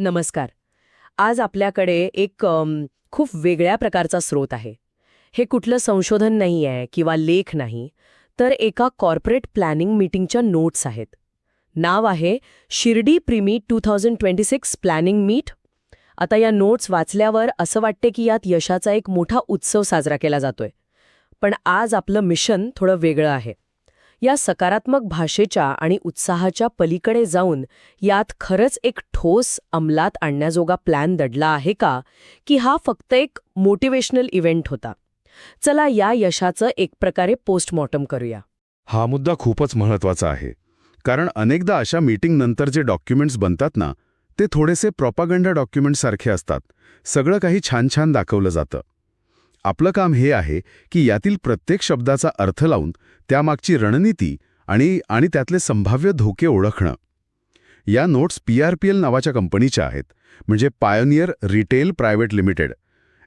नमस्कार. आज आपल्याकडे एक खूप वेगळ्या प्रकारचा स्रोत आहे. हे कुठलं संशोधन नाही आहे किंवा लेख नाही तर एका कॉर्पोरेट प्लॅनिंग मीटिंगच्या नोट्स आहेत. नाव आहे Shirdi प्रीमी two thousand twenty six planning meet. आता या नोट्स वाचल्यावर असं वाटते की यात यशाचा एक मोठा उत्सव साजरा केला जातोय. पण आज आपलं मिशन थोडं वेगळं आहे. या सकारात्मक भाषेच्या आणि उत्साहाच्या पलीकडे जाऊन यात खरंच एक ठोस अंमलात आणण्याजोगा प्लॅन दडला आहे का की हा फक्त एक मोटिवेशनल इव्हेंट होता? चला या यशाचं एक प्रकारे पोस्टमॉर्टम करूया. हा मुद्दा खूपच महत्त्वाचा आहे. कारण अनेकदा अशा मीटिंगनंतर जे डॉक्युमेंट्स बनतात ना ते थोडेसे प्रॉपागंडा डॉक्युमेंटसारखे असतात. सगळं काही छान छान दाखवलं जातं. आपलं काम हे आहे की यातील प्रत्येक शब्दाचा अर्थ लावून त्यामागची रणनीती आणि आणि त्यातले संभाव्य धोके ओळखणं. या notes P R P L नावाच्या कंपनीच्या आहेत म्हणजे पायोनियर रिटेल प्रायव्हेट लिमिटेड.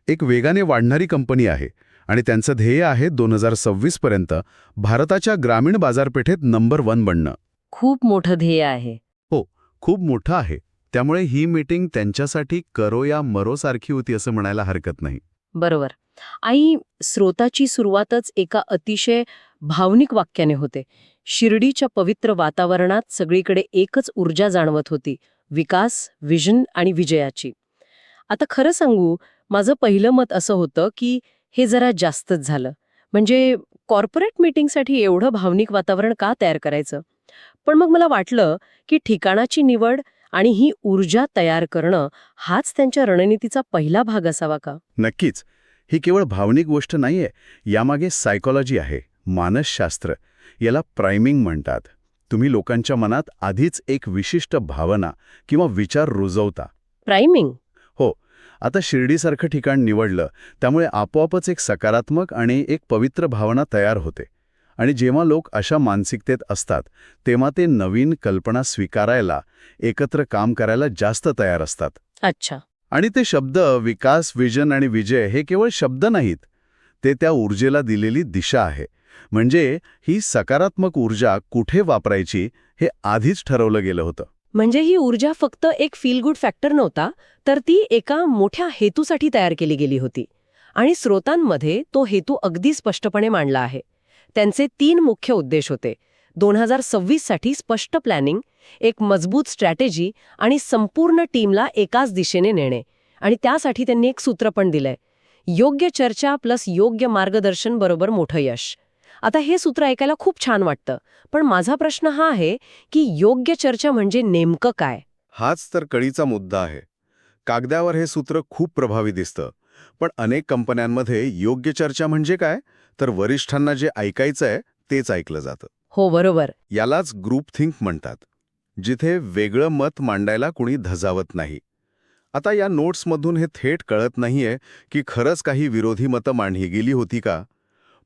एक वेगाने वाढणारी कंपनी आहे आणि त्यांचं ध्येय आहे दोन हजार सव्वीसपर्यंत भारताच्या ग्रामीण बाजारपेठेत नंबर वन बनणं. खूप मोठं ध्येय आहे. खूप मोठं आहे. त्यामुळे ही मीटिंग त्यांच्यासाठी करो या मरो सारखी होती असं म्हणायला हरकत नाही. बरोबर. आई स्रोताची सुरुवातच एका अतिशय भावनिक वाक्याने होते. शिर्डीच्या पवित्र वातावरणात सगळीकडे एकच ऊर्जा जाणवत होती विकास विजन आणि विजयाची. आता खरं सांगू माझं पहिलं मत असं होतं की हे जरा जास्तच झालं. म्हणजे कॉर्पोरेट मीटिंगसाठी एवढं भावनिक वातावरण का तयार करायचं? पण मग मला वाटलं की ठिकाणाची निवड आणि ही ऊर्जा तयार करणं हाच त्यांच्या रणनीतीचा पहिला भाग असावा का? नक्कीच. ही केवळ भावनिक गोष्ट नाहीये. यामागे सायकॉलॉजी आहे. मानसशास्त्र. याला प्रायमिंग म्हणतात. तुम्ही लोकांच्या मनात आधीच एक विशिष्ट भावना किंवा विचार रुजवता. प्रायमिंग आता शिर्डीसारखं ठिकाण निवडलं त्यामुळे आपोआपच एक सकारात्मक आणि एक पवित्र भावना तयार होते. आणि जेव्हा लोक अशा मानसिकतेत असतात तेव्हा ते नवीन कल्पना स्वीकारायला एकत्र काम करायला जास्त तयार असतात. अच्छा. आणि ते शब्द विकास विजन आणि विजय हे केवळ शब्द नाहीत ते त्या ऊर्जेला दिलेली दिशा आहे. म्हणजे ही सकारात्मक ऊर्जा कुठे वापरायची हे आधीच ठरवलं गेलं होतं. म्हणजे ही ऊर्जा फक्त एक फील गुड फॅक्टर नव्हता तर ती एका मोठ्या हेतूसाठी तयार केली गेली होती. आणि स्रोतांमध्ये तो हेतू अगदी स्पष्टपणे मांडला आहे. त्यांचे तीन मुख्य उद्देश होते. दोन हजार सव्वीससाठी स्पष्ट प्लॅनिंग एक मजबूत स्ट्रॅटेजी आणि संपूर्ण टीमला एकाच दिशेने नेणे. आणि त्यासाठी त्यांनी एक सूत्र पण दिलंय. योग्य चर्चा प्लस योग्य मार्गदर्शन बरोबर मोठं यश. आता हे सूत्र ऐकायला खूप छान वाटतं पण माझा प्रश्न हा आहे की योग्य चर्चा म्हणजे नेमकं काय? हाच तर कळीचा मुद्दा आहे. कागदावर हे सूत्र खूप प्रभावी दिसतं पण अनेक कंपन्यांमध्ये योग्य चर्चा म्हणजे काय? तर वरिष्ठांना जे ऐकायचं आहे तेच ऐकलं जातं. हो बरोबर. यालाच ग्रुप थिंक म्हणतात जिथे वेगळं मत मांडायला कुणी धजावत नाही. आता या नोट्समधून हे थेट कळत नाहीये की खरंच काही विरोधी मतं मांडली गेली होती का?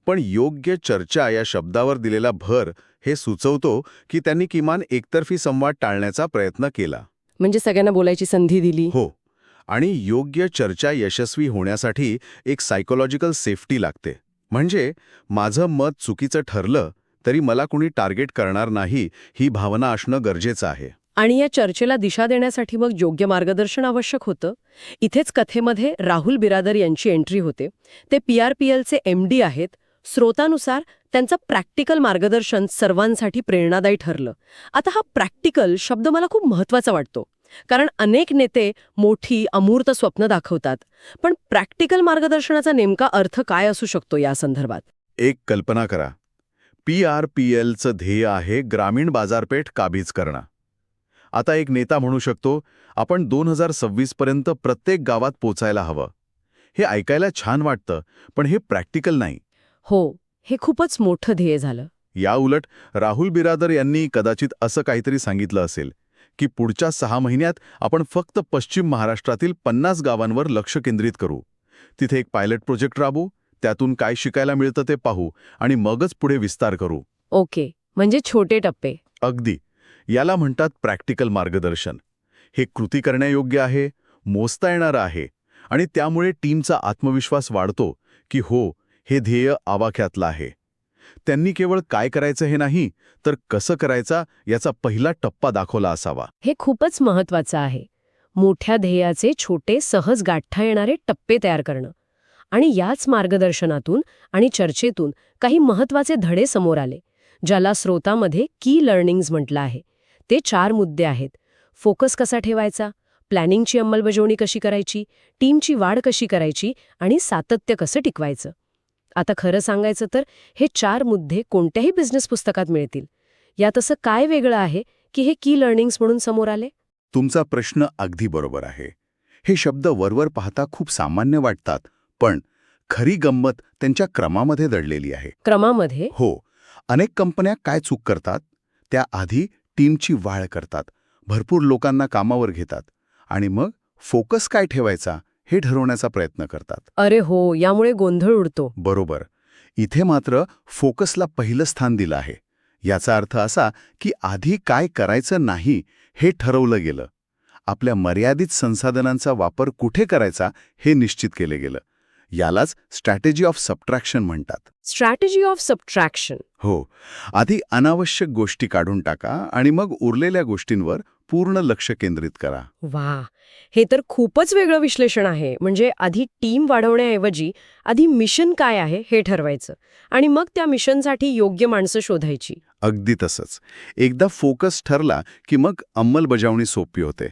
पण योग्य चर्चा या शब्दावर दिलेला भर हे सुचवतो की त्यांनी किमान एकतर्फी संवाद टाळण्याचा प्रयत्न केला. म्हणजे सगळ्यांना बोलायची संधी दिली. हो. आणि योग्य चर्चा यशस्वी होण्यासाठी एक सायकोलॉजिकल सेफ्टी लागते. म्हणजे माझं मत चुकीचं ठरलं तरी मला कुणी टार्गेट करणार नाही ही भावना असणं गरजेचं आहे. आणि या चर्चेला दिशा देण्यासाठी मग योग्य मार्गदर्शन आवश्यक होतं? इथेच कथेमध्ये राहुल बिरादर यांची एंट्री होते. ते पी आर पी एलचे एम डी आहेत. स्रोतानुसार त्यांचं प्रॅक्टिकल मार्गदर्शन सर्वांसाठी प्रेरणादायी ठरलं. आता हा प्रॅक्टिकल शब्द मला खूप महत्त्वाचा वाटतो. कारण अनेक नेते मोठी अमूर्त स्वप्न दाखवतात. पण प्रॅक्टिकल मार्गदर्शनाचा नेमका अर्थ काय असू शकतो या संदर्भात? एक कल्पना करा. पी आर पी एलचं ध्येय आहे ग्रामीण बाजारपेठ काबीज करणं. आता एक नेता म्हणू शकतो आपण दोन हजार सव्वीसपर्यंत प्रत्येक गावात पोचायला हवं. हे ऐकायला छान वाटतं पण हे प्रॅक्टिकल नाही. हो हे खूपच मोठं ध्येय झालं. या उलट राहुल बिरादर यांनी कदाचित असं काहीतरी सांगितलं असेल. की पुढच्या सहा महिन्यात आपण फक्त पश्चिम महाराष्ट्रातील पन्नास गावांवर लक्ष केंद्रित करू. तिथे एक पायलट प्रोजेक्ट राबवू त्यातून काय शिकायला मिळतं ते पाहू आणि मगच पुढे विस्तार करू. ओके म्हणजे छोटे टप्पे. अगदी. याला म्हणतात प्रॅक्टिकल मार्गदर्शन. हे कृती करण्यायोग्य आहे मोजता येणारं आहे आणि त्यामुळे टीमचा आत्मविश्वास वाढतो की हो हे ध्येय आवाक्यातलं आहे. त्यांनी केवळ काय करायचं हे नाही तर कसं करायचा याचा पहिला टप्पा दाखवला असावा. हे खूपच महत्वाचं आहे. मोठ्या ध्येयाचे छोटे सहज गाठता येणारे टप्पे तयार करणं. आणि याच मार्गदर्शनातून आणि चर्चेतून काही महत्त्वाचे धडे समोर आले ज्याला स्रोतामध्ये की लर्निंग्ज म्हटलं आहे. ते चार मुद्दे आहेत. फोकस कसा ठेवायचा? प्लॅनिंगची अंमलबजावणी कशी करायची? टीमची वाढ कशी करायची? आणि सातत्य कसं टिकवायचं? आता खरं सांगायचं तर हे चार मुद्दे कोणत्याही बिझनेस पुस्तकात मिळतील. यात असं काय वेगळं आहे की हे की लर्निंग्स म्हणून समोर आले? तुमचा प्रश्न अगदी बरोबर आहे. हे शब्द वरवर पाहता खूप सामान्य वाटतात पण खरी गंमत त्यांच्या क्रमामध्ये दडलेली आहे. क्रमामध्ये? हो. अनेक कंपन्या काय चूक करतात? त्या आधी टीमची वाढ करतात भरपूर लोकांना कामावर घेतात. आणि मग फोकस काय ठेवायचा? हे ठरवण्याचा प्रयत्न करतात. अरे हो यामुळे गोंधळ उडतो. बरोबर. इथे मात्र फोकसला पहिलं स्थान दिलं आहे. याचा अर्थ असा की आधी काय करायचं नाही हे ठरवलं गेलं. आपल्या मर्यादित संसाधनांचा वापर कुठे करायचा हे निश्चित केले गेलं. यालाच स्ट्रॅटेजी ऑफ सबट्रॅक्शन म्हणतात. Strategy of subtraction. हो. आधी अनावश्यक गोष्टी काढून टाका आणि मग उरलेल्या गोष्टींवर पूर्ण लक्ष केंद्रित करा. वा. हे तर खूपच वेगळं विश्लेषण आहे. म्हणजे आधी टीम वाढवण्याऐवजी आधी मिशन काय आहे हे ठरवायचं. आणि मग त्या मिशनसाठी योग्य माणसं शोधायची. अगदी तसंच. एकदा फोकस ठरला की मग अंमलबजावणी सोपी होते.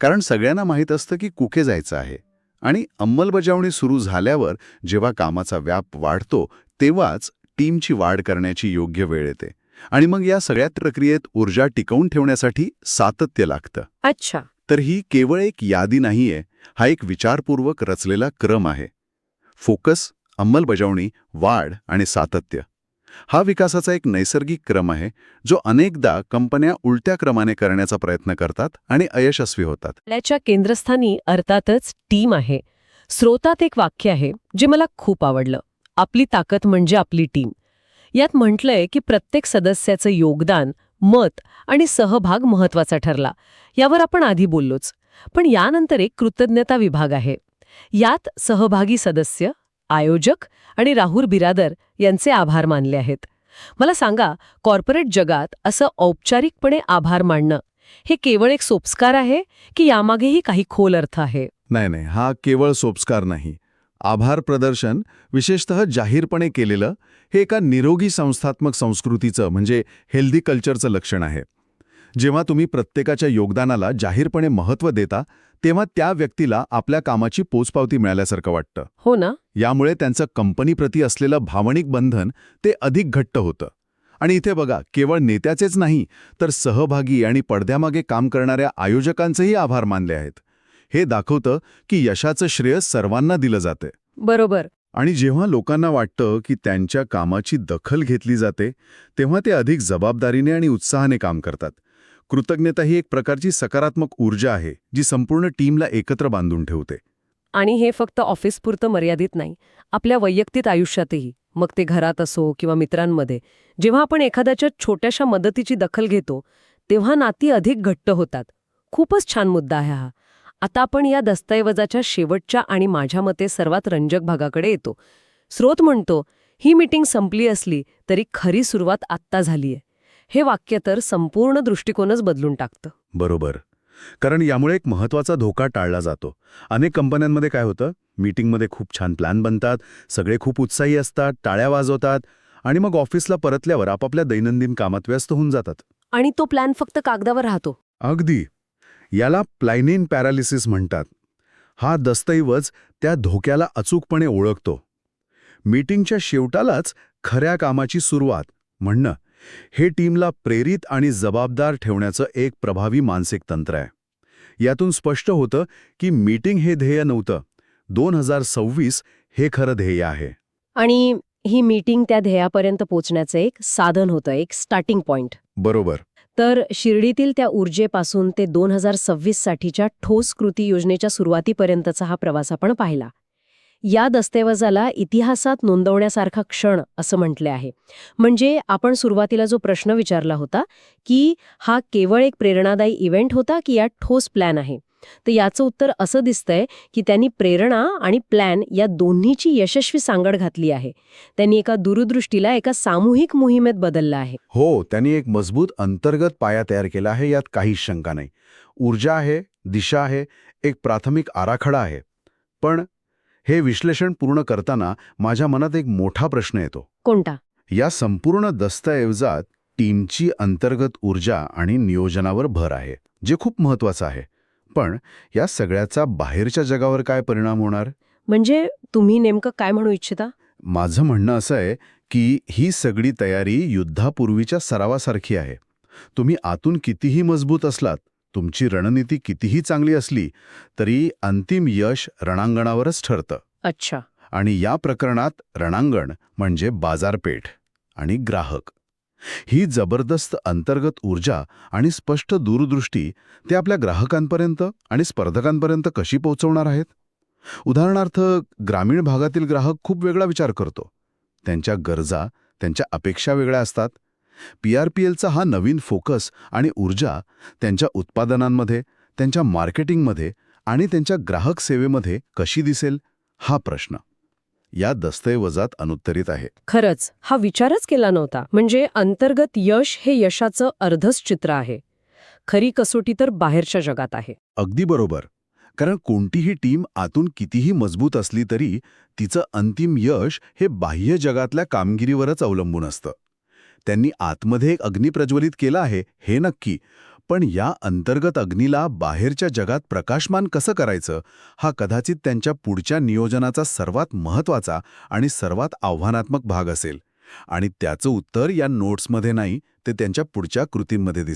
कारण सगळ्यांना माहीत असतं की कुठे जायचं आहे. आणि अंमलबजावणी सुरू झाल्यावर जेव्हा कामाचा व्याप वाढतो तेव्हाच टीमची वाढ करण्याची योग्य वेळ येते. आणि मग या सगळ्या प्रक्रियेत ऊर्जा टिकवून ठेवण्यासाठी सातत्य लागतं. अच्छा. तर ही केवळ एक यादी नाहीये हा एक विचारपूर्वक रचलेला क्रम आहे. फोकस अंमलबजावणी वाढ आणि सातत्य. हा विकासाचा एक नैसर्गिक क्रम आहे जो अनेकदा कंपन्या उलट्या क्रमाने करण्याचा प्रयत्न करतात आणि अयशस्वी होतात. आपल्याच्या केंद्रस्थानी अर्थातच टीम आहे. स्रोतात एक वाक्य आहे जे मला खूप आवडलं. आपली ताकद म्हणजे आपली टीम. यात म्हटलंय की प्रत्येक सदस्याचं योगदान मत आणि सहभाग महत्त्वाचा ठरला. यावर आपण आधी बोललोच. पण यानंतर एक कृतज्ञता विभाग आहे. यात सहभागी सदस्य आयोजक आणि राहुल बिरादर यांचे आभार मानले आहेत. मला सांगा कॉर्पोरेट जगात असं औपचारिकपणे आभार मानणं हे केवळ एक सोपस्कार आहे की यामागेही काही खोल अर्थ आहे? नाही नाही हा केवळ सोपस्कार नाही. आभार प्रदर्शन विशेषतः जाहीरपणे केलेलं हे एका निरोगी संस्थात्मक संस्कृतीचं म्हणजे हेल्दी कल्चरचं लक्षण आहे. जेव्हा तुम्ही प्रत्येकाच्या योगदानाला जाहीरपणे महत्त्व देता तेव्हा त्या व्यक्तीला आपल्या कामाची पोचपावती मिळाल्यासारखं वाटतं. हो ना? यामुळे त्यांचं कंपनीप्रती असलेलं भावनिक बंधन ते अधिक घट्ट होतं. आणि इथे बघा केवळ नेत्याचेच नाही तर सहभागी आणि पडद्यामागे काम करणाऱ्या आयोजकांचेही आभार मानले आहेत. हे दाखवतं की यशाचं श्रेय सर्वांना दिलं जाते. बरोबर. आणि जेव्हा लोकांना वाटतं की त्यांच्या कामाची दखल घेतली जाते तेव्हा ते अधिक जबाबदारीने आणि उत्साहाने काम करतात. कृतज्ञता ही एक प्रकारची सकारात्मक ऊर्जा आहे जी संपूर्ण टीमला एकत्र बांधून ठेवते. आणि हे फक्त ऑफिसपुरतं मर्यादित नाही आपल्या वैयक्तिक आयुष्यातही. मग ते घरात असो किंवा मित्रांमध्ये जेव्हा आपण एखाद्याच्या छोट्याशा मदतीची दखल घेतो तेव्हा नाती अधिक घट्ट होतात. खूपच छान मुद्दा आहे हा. आता आपण या दस्तऐवजाच्या शेवटच्या आणि माझ्या मते सर्वात रंजक भागाकडे येतो. स्रोत म्हणतो ही मीटिंग संपली असली तरी खरी सुरुवात आत्ता झालीय. हे वाक्य तर संपूर्ण दृष्टिकोनच बदलून टाकतं. बरोबर. कारण यामुळे एक महत्त्वाचा धोका टाळला जातो. अनेक कंपन्यांमध्ये काय होतं? मीटिंगमध्ये खूप छान प्लॅन बनतात सगळे खूप उत्साही असतात टाळ्या वाजवतात आणि मग ऑफिसला परतल्यावर आपापल्या दैनंदिन कामात व्यस्त होऊन जातात. आणि तो प्लॅन फक्त कागदावर राहतो. अगदी. याला प्लायनिन पॅरालिसिस म्हणतात. हा दस्तऐवज त्या धोक्याला अचूकपणे ओळखतो. मीटिंगच्या शेवटालाच खऱ्या कामाची सुरुवात म्हणणं हे टीमला प्रेरित आणि जबाबदार ठेवण्याचं एक प्रभावी मानसिक तंत्र आहे. यातून स्पष्ट होतं की मीटिंग हे ध्येय नव्हतं. दोन हजार सव्वीस हे खरं ध्येय आहे. आणि ही मीटिंग त्या ध्येयापर्यंत पोचण्याचं एक साधन होतं एक स्टार्टिंग पॉइंट बरोबर. तर शिर्डीतील त्या ऊर्जेपासून ते दोन हजार सव्वीस साठीच्या ठोस कृती योजनेच्या सुरुवातीपर्यंतचा हा प्रवास आपण पाहिला. या दस्तऐवजाला इतिहासात नोंदवण्यासारखा क्षण असं म्हटले आहे. म्हणजे आपण सुरुवातीला जो प्रश्न विचारला होता की हा केवळ एक प्रेरणादायी इव्हेंट होता की यात ठोस प्लॅन आहे? तर याचं उत्तर असं दिसतंय की त्यांनी प्रेरणा आणि प्लॅन या दोन्हीची यशस्वी सांगड घातली आहे. त्यांनी एका दूरदृष्टीला एका सामूहिक मोहिमेत बदलला आहे. हो त्यांनी एक मजबूत अंतर्गत पाया तयार केला आहे यात काहीच शंका नाही. ऊर्जा आहे दिशा आहे एक प्राथमिक आराखडा आहे. पण हे विश्लेषण पूर्ण करताना माझ्या मनात एक मोठा प्रश्न येतो. कोणता? या संपूर्ण दस्तऐवजात टीमची अंतर्गत ऊर्जा आणि नियोजनावर भर आहे जे खूप महत्वाचं आहे. पण या सगळ्याचा बाहेरच्या जगावर काय परिणाम होणार? म्हणजे तुम्ही नेमकं काय म्हणू इच्छिता? माझं म्हणणं असं आहे की ही सगळी तयारी युद्धापूर्वीच्या सरावासारखी आहे. तुम्ही आतून कितीही मजबूत असलात तुमची रणनीती कितीही चांगली असली तरी अंतिम यश रणांगणावरच ठरतं. अच्छा. आणि या प्रकरणात रणांगण म्हणजे बाजारपेठ आणि ग्राहक. ही जबरदस्त अंतर्गत ऊर्जा आणि स्पष्ट दूरदृष्टी ते आपल्या ग्राहकांपर्यंत आणि स्पर्धकांपर्यंत कशी पोहोचवणार आहेत? उदाहरणार्थ ग्रामीण भागातील ग्राहक खूप वेगळा विचार करतो. त्यांच्या गरजा त्यांच्या अपेक्षा वेगळ्या असतात. पी आर पी एलचा हा नवीन फोकस आणि ऊर्जा त्यांच्या उत्पादनांमध्ये त्यांच्या मार्केटिंगमध्ये आणि त्यांच्या ग्राहक सेवेमध्ये कशी दिसेल हा प्रश्न. या दस्तऐवजात अनुत्तरित आहे. खरंच हा विचारच केला नव्हता. म्हणजे अंतर्गत यश हे यशाचं अर्धच चित्र आहे. खरी कसोटी तर बाहेरच्या जगात आहे. अगदी बरोबर. कारण कोणतीही टीम आतून कितीही मजबूत असली तरी तिचं अंतिम यश हे बाह्य जगातल्या कामगिरीवरच अवलंबून असतं. त्यांनी आतमध्ये एक अग्नी प्रज्वलित केला आहे हे नक्की. पण या अंतर्गत अग्नीला बाहेरच्या जगात प्रकाशमान कसं करायचं? हा कदाचित त्यांच्या पुढच्या नियोजनाचा सर्वात महत्त्वाचा आणि सर्वात आव्हानात्मक भाग असेल. आणि त्याचं उत्तर या नोट्समध्ये नाही ते त्यांच्या पुढच्या कृतींमध्ये दिसतं.